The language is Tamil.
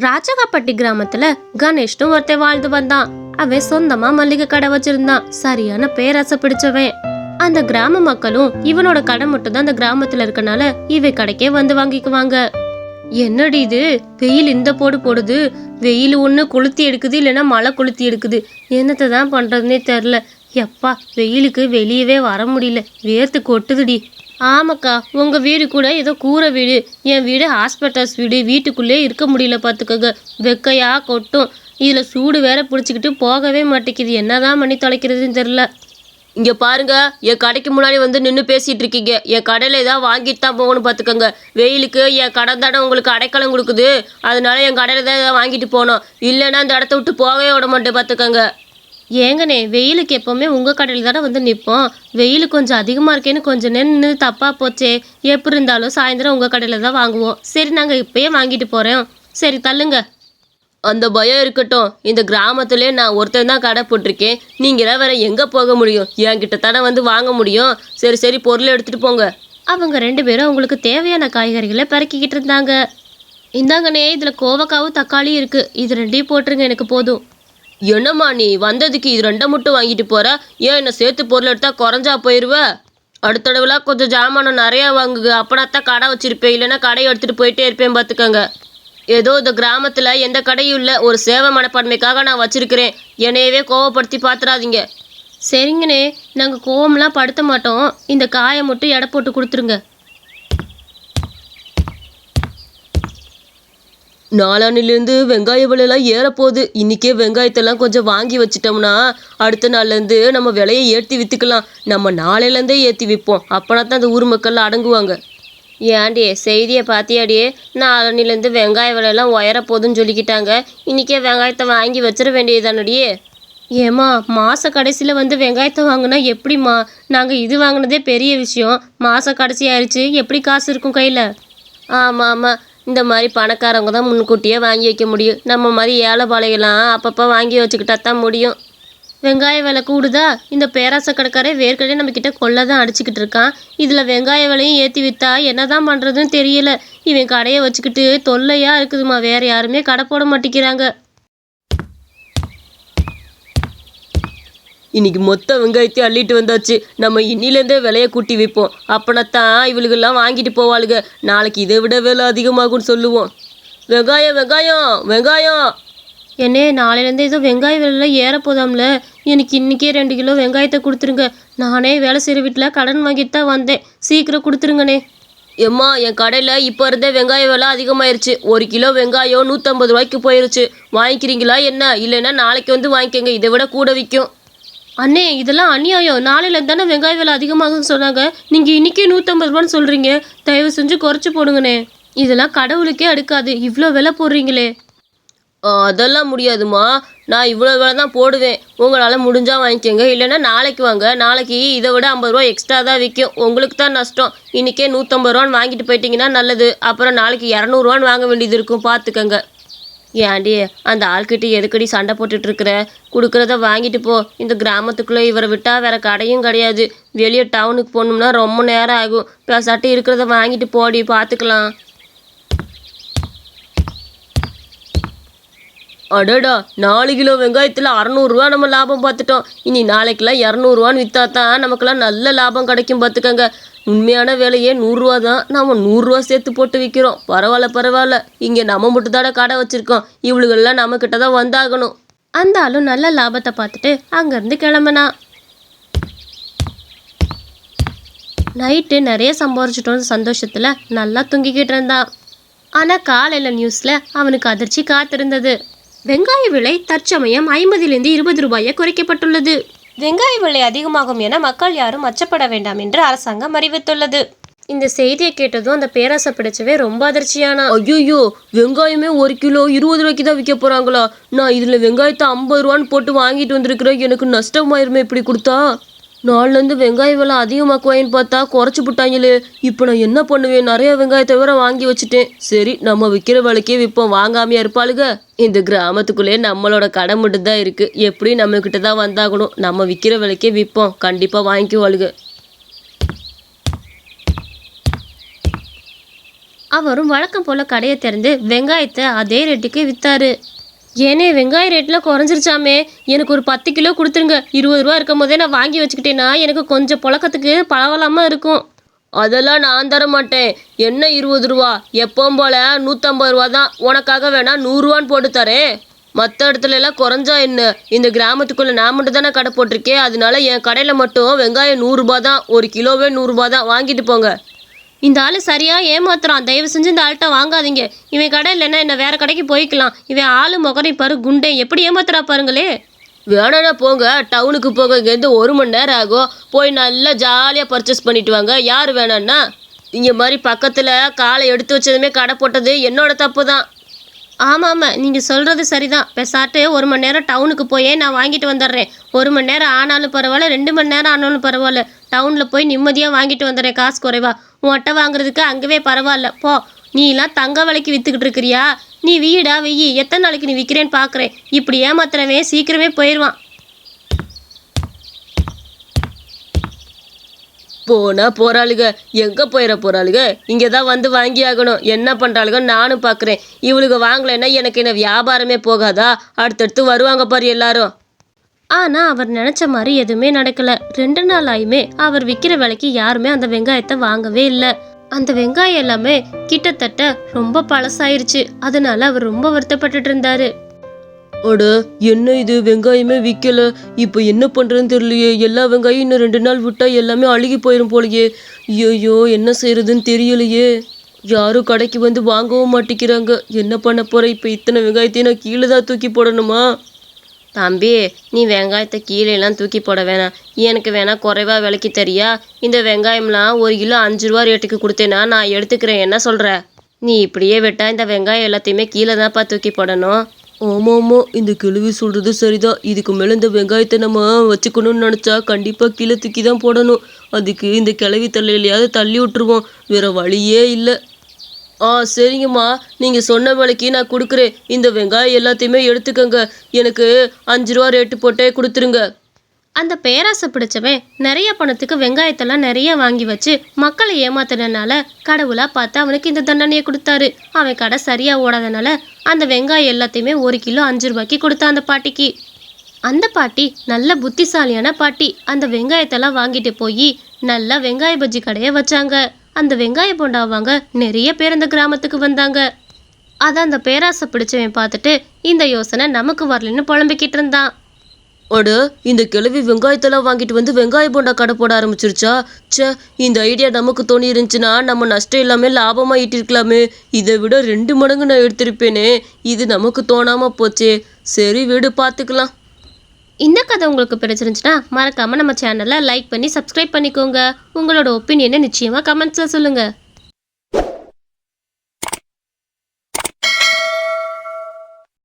ராஜகாப்பட்டி கிராமத்துல கணேஷ்னு ஒருத்தன் வாழ்ந்து வந்தான். அவன் சொந்தமா மல்லிகை கடை வச்சிருந்தான். சரியான பேராசை பிடிச்சவன். அந்த கிராம மக்களும் இவனோட கடை மட்டும் தான் அந்த கிராமத்துல இருக்கனால இவன் கடைக்கே வந்து வாங்கிக்குவாங்க. என்னடி இது? வெயில் இந்த போடு போடுது. வெயில் ஒன்று கொளுத்தி எடுக்குது இல்லைன்னா மழை கொளுத்தி எடுக்குது. என்னத்தை தான் பண்ணுறதுனே தெரில எப்பா வெயிலுக்கு வெளியவே வர முடியல. வேர்த்து கொட்டுதுடி. ஆமாக்கா உங்கள் வீடு கூட ஏதோ கூரை வீடு. என் வீடு ஹாஸ்பிட்டல்ஸ் வீடு. வீட்டுக்குள்ளே இருக்க முடியல பார்த்துக்கோங்க வெக்கையா கொட்டும். இதில் சூடு வேற பிடிச்சிக்கிட்டு போகவே மாட்டேங்குது. என்னதான் பண்ணி தொலைக்கிறதுன்னு தெரில இங்கே பாருங்க என் கடைக்கு முன்னாடி வந்து நின்று பேசிகிட்டு இருக்கீங்க. என் கடையில் ஏதாவது வாங்கிட்டு தான் போகணும் பார்த்துக்கோங்க வெயிலுக்கு என் கடை தானே உங்களுக்கு அடைக்கலம் கொடுக்குது. அதனால என் கடையில் தான் ஏதாவது வாங்கிட்டு போகணும். இல்லைன்னா அந்த இடத்த விட்டு போகவே விட மாட்டேன் பார்த்துக்கோங்க ஏங்கண்ணே வெயிலுக்கு எப்போவுமே உங்கள் கடையில் தானே வந்து நிற்போம் வெயில் கொஞ்சம் அதிகமாக இருக்கேன்னு கொஞ்சம் நின்று தப்பாக போச்சே. எப்படி இருந்தாலும் சாயந்தரம் உங்கள் கடையில் தான் வாங்குவோம். சரி நாங்கள் இப்பயே வாங்கிட்டு போகிறோம் சரி தள்ளுங்க. அந்த பயம் இருக்கட்டும். இந்த கிராமத்துலேயே நான் ஒருத்தன் தான் கடை போட்டிருக்கேன். நீங்களாம் வேற எங்கே போக முடியும்? என்கிட்ட தானே வந்து வாங்க முடியும். சரி சரி பொருளை எடுத்துகிட்டு போங்க. அவங்க ரெண்டு பேரும் அவங்களுக்கு தேவையான காய்கறிகளை பறக்கிக்கிட்டு இருந்தாங்க. இந்தாங்கண்ணே இதில் கோவக்காவும் தக்காளியும் இருக்குது இது ரெண்டையும் போட்டுருங்க எனக்கு போதும். என்னம்மா நீ வந்ததுக்கு இது ரெண்டை மட்டும் வாங்கிட்டு போற? ஏன் என்ன சேர்த்து பொருள் எடுத்தா குறைஞ்சா போயிடுவ அடுத்த கொஞ்சம் ஜாமானம் நிறையா வாங்குங்க. அப்பனாத்தான் கடை வச்சிருப்பேன். இல்லைன்னா கடையை எடுத்துகிட்டு போயிட்டே இருப்பேன் பார்த்துக்கோங்க ஏதோ இந்த கிராமத்தில் எந்த கடையும் இல்லை. ஒரு சேவை மனப்பான்மைக்காக நான் வச்சிருக்கிறேன். என்னையவே கோவப்படுத்தி பார்த்துறாதீங்க சரிங்கண்ணே. நாங்கள் கோவம்லாம் படுத்த மாட்டோம். இந்த காயை மட்டும் எடை போட்டு கொடுத்துருங்க. நாளானிலேருந்து வெங்காய விலையெல்லாம் ஏறப்போகுது. இன்றைக்கே வெங்காயத்தெல்லாம் கொஞ்சம் வாங்கி வச்சிட்டோம்னா அடுத்த நாள்லேருந்து நம்ம விலையை ஏற்றி விற்றுக்கலாம் நம்ம நாளையிலேருந்தே ஏற்றி விற்போம் அப்போனா தான் அந்த ஊர் மக்கள் அடங்குவாங்க. ஏன்டி செய்தியை பார்த்தியாடியே நாளனிலேருந்து வெங்காய விலையெல்லாம் உயர போகுதுன்னு சொல்லிக்கிட்டாங்க. இன்றைக்கே வெங்காயத்தை வாங்கி வச்சிட வேண்டியதானடியே ஏம்மா மாத கடைசியில் வந்து வெங்காயத்தை வாங்கினா எப்படிம்மா? நாங்கள் இது வாங்கினதே பெரிய விஷயம். மாத கடைசி ஆயிடுச்சு எப்படி காசு இருக்கும் கையில்? ஆமாம் ஆமாம் இந்த மாதிரி பணக்காரவங்க தான் முன்கூட்டியே வாங்கி வைக்க முடியும். நம்ம மாதிரி ஏழை பாளையெல்லாம் அப்பப்போ வாங்கி வச்சுக்கிட்டா தான் முடியும். வெங்காய விலை கூடுதா? இந்த பேராசை கடைக்காரே வேர்க்கடே நம்ம கொள்ளை தான் அடிச்சுக்கிட்டு இருக்கான். இதில் வெங்காய விலையும் ஏற்றி விற்றா என்ன தான் பண்ணுறதுன்னு தெரியல. இவன் கடையை வச்சுக்கிட்டு தொல்லையாக இருக்குதுமா வேறு யாருமே கடை போட மாட்டேங்கிறாங்க. இன்னைக்கு மொத்த வெங்காயத்தையும் அள்ளிட்டு வந்தாச்சு. நம்ம இன்னிலேருந்தே விலையை கூட்டி வைப்போம் அப்பனத்தான் இவளுகெல்லாம் வாங்கிட்டு போவாளுங்க நாளைக்கு இதை விட விலை அதிகமாகும்னு சொல்லுவோம். வெங்காயம் வெங்காயம் வெங்காயம். என்னே நாளையிலேருந்து ஏதோ வெங்காய விலைலாம் ஏற போதாம்ல. எனக்கு இன்றைக்கே ரெண்டு கிலோ வெங்காயத்தை கொடுத்துருங்க. நானே வேலை செய்கிற வீட்டில் கடன் வாங்கிட்டு தான் வந்தேன். சீக்கிரம் கொடுத்துருங்கண்ணே. எம்மா என் கடையில் இப்போ இருந்தே வெங்காய விலை அதிகமாயிருச்சு. ஒரு கிலோ வெங்காயம் நூற்றம்பது ரூபாய்க்கு போயிருச்சு. வாங்கிக்கிறீங்களா என்ன? இல்லைன்னா நாளைக்கு வந்து வாங்கிக்கோங்க. இதை விட கூட விற்கும். அண்ணே இதெல்லாம் அநியாயம். நாளையிலேருந்து தானே வெங்காய விலை அதிகமாகும்னு சொன்னாங்க. நீங்கள் இன்றைக்கே நூற்றம்பது ரூபான்னு சொல்கிறீங்க தயவு செஞ்சு குறைச்சி போடுங்கண்ணே. இதெல்லாம் கடவுளுக்கே அடுக்காது. இவ்வளோ விலை போடுறீங்களே. அதெல்லாம் முடியாதும்மா. நான் இவ்வளோ விலை தான் போடுவேன். உங்களால் முடிஞ்சால் வாங்கிக்கோங்க. இல்லைன்னா நாளைக்கு வாங்க. நாளைக்கு இதை விட ஐம்பது ரூபா எக்ஸ்ட்ரா தான் விற்கும். உங்களுக்கு தான் நஷ்டம். இன்றைக்கே நூற்றம்பது ரூபான்னு வாங்கிட்டு போயிட்டீங்கன்னா நல்லது. அப்புறம் நாளைக்கு இரநூறுவான்னு வாங்க வேண்டியது இருக்கும். பார்த்துக்கங்க. ஏண்டி அந்த ஆள்கிட்ட எதுக்கடி சண்டை போட்டுட்டு இருக்கிற கொடுக்குறத வாங்கிட்டு போ. இந்த கிராமத்துக்குள்ளே இவரை விட்டால் வேற கடையும் கிடையாது. வெளியே டவுனுக்கு போகணும்னா ரொம்ப நேரம் ஆகும். பேசாட்டி இருக்கிறத வாங்கிட்டு போடி பார்த்துக்கலாம். அடடா நாலு கிலோ வெங்காயத்தில் அறநூறுரூவா நம்ம லாபம் பார்த்துட்டோம். இனி நாளைக்கெல்லாம் இரநூறுவான்னு விற்றா தான் நமக்கெல்லாம் நல்ல லாபம் கிடைக்கும் பார்த்துக்கங்க. உண்மையான விலையே நூறுரூவா தான். நம்ம நூறுரூவா சேர்த்து போட்டு விற்கிறோம் பரவாயில்ல பரவாயில்ல. இங்கே நம்ம மட்டும் தானே கடை வச்சுருக்கோம். இவளுகள்லாம் நம்மக்கிட்ட தான் வந்தாகணும். அந்த ஆளும் நல்ல லாபத்தை பார்த்துட்டு அங்கேருந்து கிளம்புனா. நைட்டு நிறைய சம்பாரிச்சிட்டோம் சந்தோஷத்தில் நல்லா தூங்கிக்கிட்டு இருந்தான். ஆனால் காலையில் நியூஸில் அவனுக்கு அதிர்ச்சி காத்திருந்தது. வெங்காய விலை தற்சமயம் ஐம்பதிலிருந்து இருபது ரூபாயை குறைக்கப்பட்டுள்ளது. வெங்காய விலை அதிகமாகும் என மக்கள் யாரும் அச்சப்பட வேண்டாம் என்று அரசாங்கம் அறிவித்துள்ளது. இந்த செய்தியை கேட்டதும் அந்த பேராசை பிடிச்சவே ரொம்ப அதிர்ச்சியானா. ஐயோ வெங்காயமே ஒரு கிலோ இருபது ரூபாய்க்கு தான் விற்க போகிறாங்களா நான் இதில் வெங்காயத்தை ஐம்பது ரூபான்னு போட்டு வாங்கிட்டு வந்திருக்கிறேன். எனக்கு நஷ்டமாயிருமே இப்படி கொடுத்தா? நாள்லேருந்து வெங்காய விலை அதிகமாக்குவாயின்னு பார்த்தா குறைச்சி விட்டாங்களே இப்போ நான் என்ன பண்ணுவேன்? நிறைய வெங்காயத்தை வேற வாங்கி வச்சுட்டேன். சரி நம்ம விற்கிற விலைக்கே விற்போம். வாங்காமையா இருப்பாளுங்க இந்த கிராமத்துக்குள்ளே நம்மளோட கடை மட்டும் தான் இருக்குது எப்படி நம்மக்கிட்ட தான் வந்தாகணும்? நம்ம விற்கிற விலைக்கே விற்போம். கண்டிப்பாக வாங்கிக்குவாளுங்க அவரும் வழக்கம் போல் கடையை திறந்து வெங்காயத்தை அதே ரேட்டுக்கு விற்றாரு ஏனே வெங்காய ரேட்லாம் குறைஞ்சிருச்சாமே. எனக்கு ஒரு பத்து கிலோ கொடுத்துருங்க. இருபது ரூபா இருக்கும் போதே நான் வாங்கி வச்சுக்கிட்டேன்னா எனக்கு கொஞ்சம் புழக்கத்துக்கு பரவலாமல் இருக்கும். அதெல்லாம் நான் தர மாட்டேன். என்ன இருபது ரூபா? எப்பவும் போல் நூற்றம்பது ரூபா தான். உனக்காக வேணா நூறுரூவான்னு போட்டு தரேன். மற்ற இடத்துல எல்லாம் குறைஞ்சா என்ன? இந்த கிராமத்துக்குள்ளே நான் மட்டும் தானே கடை போட்டிருக்கேன். அதனால என் கடையில் மட்டும் வெங்காயம் நூறுரூபா தான். ஒரு கிலோவே நூறுரூபா தான். வாங்கிட்டு போங்க. இந்த ஆள் சரியாக ஏமாத்துறான். தயவு செஞ்சு இந்த ஆள்கிட்ட வாங்காதீங்க. இவன் கடை இல்லைன்னா என்ன வேற கடைக்கு போய்க்கலாம். இவன் ஆளு முகரை பாரு குண்டை. எப்படி ஏமாத்துறா பாருங்களே. வேணாண்ணா போங்க. டவுனுக்கு போக இங்கேருந்து ஒரு மணி நேரம் ஆகும். போய் நல்லா ஜாலியாக பர்ச்சேஸ் பண்ணிட்டு வாங்க. யார் வேணான்னா? இங்கே மாதிரி பக்கத்தில் காலை எடுத்து வச்சதுமே கடை போட்டது என்னோட தப்பு தான் ஆமாம் ஆமாம் நீங்கள் சொல்கிறது சரிதான். பெசாட்டு ஒரு மணி நேரம் டவுனுக்கு போயே நான் வாங்கிட்டு வந்துடுறேன். ஒரு மணி நேரம் ஆனாலும் பரவாயில்ல ரெண்டு மணி நேரம் ஆனாலும் பரவாயில்ல. டவுனில் போய் நிம்மதியாக வாங்கிட்டு வந்துடுறேன் காசு குறைவா. உன் உன்கிட்ட வாங்குறதுக்கு அங்கவே பரவாயில்ல. போ நீலாம் தங்க விலைக்கு விற்றுக்கிட்டு இருக்கிறியா? நீ வீடா வெய்யி எத்தனை நாளைக்கு நீ விற்கிறேன்னு பார்க்குறேன் இப்படி ஏமாத்துறவே சீக்கிரமே போயிடுவான் போனா போறாளுக. எங்கே போயிட போறாளுக? இங்கே தான் வந்து வாங்கி ஆகணும் என்ன பண்றாளுக? நானும் பார்க்குறேன் இவளுக்கு வாங்கலைன்னா எனக்கு என்ன வியாபாரமே போகாதா? அடுத்தடுத்து வருவாங்க பாரு எல்லாரும். ஆனால் அவர் நினச்ச மாதிரி எதுவுமே நடக்கல. ரெண்டு நாள் ஆயுமே அவர் விற்கிற விலைக்கு யாருமே அந்த வெங்காயத்தை வாங்கவே இல்லை. அந்த வெங்காயம் எல்லாமே கிட்டத்தட்ட ரொம்ப பழசாயிருச்சு. அதனால அவர் ரொம்ப வருத்தப்பட்டுட்டு இருந்தாரு. அட என்ன இது? வெங்காயமே விற்கல இப்போ என்ன பண்ணுறதுன்னு தெரியலையே. எல்லா வெங்காயம் இன்னும் ரெண்டு நாள் விட்டால் எல்லாமே அழுகி போயிடும் போலயே. ஐயோ என்ன செய்யறதுன்னு தெரியலையே. யாரும் கடைக்கு வந்து வாங்கவும் மாட்டேங்கிறாங்க. என்ன பண்ண போகிற இப்போ இத்தனை வெங்காயத்தையும் நான் கீழே தான் தூக்கி போடணுமா? தம்பி நீ வெங்காயத்தை கீழே எல்லாம் தூக்கி போட வேணாம். எனக்கு வேணா குறைவா விலைக்கு தரியா? இந்த வெங்காயம்லாம் ஒரு கிலோ அஞ்சு ரூபா ரேட்டுக்கு கொடுத்தேன்னா நான் எடுத்துக்கிறேன். என்ன சொல்கிற நீ இப்படியே விட்டால் இந்த வெங்காயம் எல்லாத்தையுமே கீழே தான்ப்பா தூக்கி போடணும். ஆமாம் ஆமாம் இந்த கிழவி சொல்கிறது சரிதான். இதுக்கு மேலே இந்த வெங்காயத்தை நம்ம வச்சுக்கணும்னு நினச்சா கண்டிப்பாக கீழே தூக்கி தான் போடணும். அதுக்கு இந்த கிழவி தலையிலையாவது தள்ளி விட்டுருவோம். வேற வழியே இல்லை. ஆ சரிங்கம்மா. நீங்கள் சொன்ன விலைக்கு நான் கொடுக்குறேன். இந்த வெங்காயம் எல்லாத்தையுமே எடுத்துக்கோங்க. எனக்கு அஞ்சு ரூபா ரேட்டு போட்டே கொடுத்துருங்க. அந்த பேராசை பிடிச்சவன் நிறைய பணத்துக்கு வெங்காயத்தெல்லாம் நிறைய வாங்கி வச்சு மக்களை ஏமாத்துனதுனால கடவுளா பார்த்து அவனுக்கு இந்த தண்டனையை கொடுத்தாரு. அவன் கடை சரியா ஓடாதனால அந்த வெங்காயம் எல்லாத்தையுமே ஒரு கிலோ அஞ்சு ரூபாய்க்கு கொடுத்தான் அந்த பாட்டிக்கு. அந்த பாட்டி நல்ல புத்திசாலியான பாட்டி. அந்த வெங்காயத்தெல்லாம் வாங்கிட்டு போய் நல்லா வெங்காய பஜ்ஜி கடையை வச்சாங்க. அந்த வெங்காய போண்டா வாங்க நிறைய பேர் அந்த கிராமத்துக்கு வந்தாங்க. அதை அந்த பேராசை பிடிச்சவன் பார்த்துட்டு இந்த யோசனை நமக்கு வரலன்னு புலம்பிக்கிட்டு இருந்தான். அட இந்த கிழவி வெங்காயத்தெல்லாம் வாங்கிட்டு வந்து வெங்காய போண்டா கடை போட ஆரம்பிச்சிருச்சா? ச்சே இந்த ஐடியா நமக்கு தோணி இருந்துச்சுன்னா நம்ம நஷ்டம் இல்லாமல் லாபமாக ஈட்டிருக்கலாமே. இதை விட ரெண்டு மடங்கு நான் எடுத்திருப்பேனே. இது நமக்கு தோணாமல் போச்சே. சரி வீடு பார்த்துக்கலாம். இந்த கதை உங்களுக்கு பிடிச்சிருந்துச்சுன்னா மறக்காமல் நம்ம சேனலை லைக் பண்ணி சப்ஸ்கிரைப் பண்ணிக்கோங்க. உங்களோட ஒப்பீனியனை நிச்சயமாக கமெண்ட்ஸில் சொல்லுங்கள்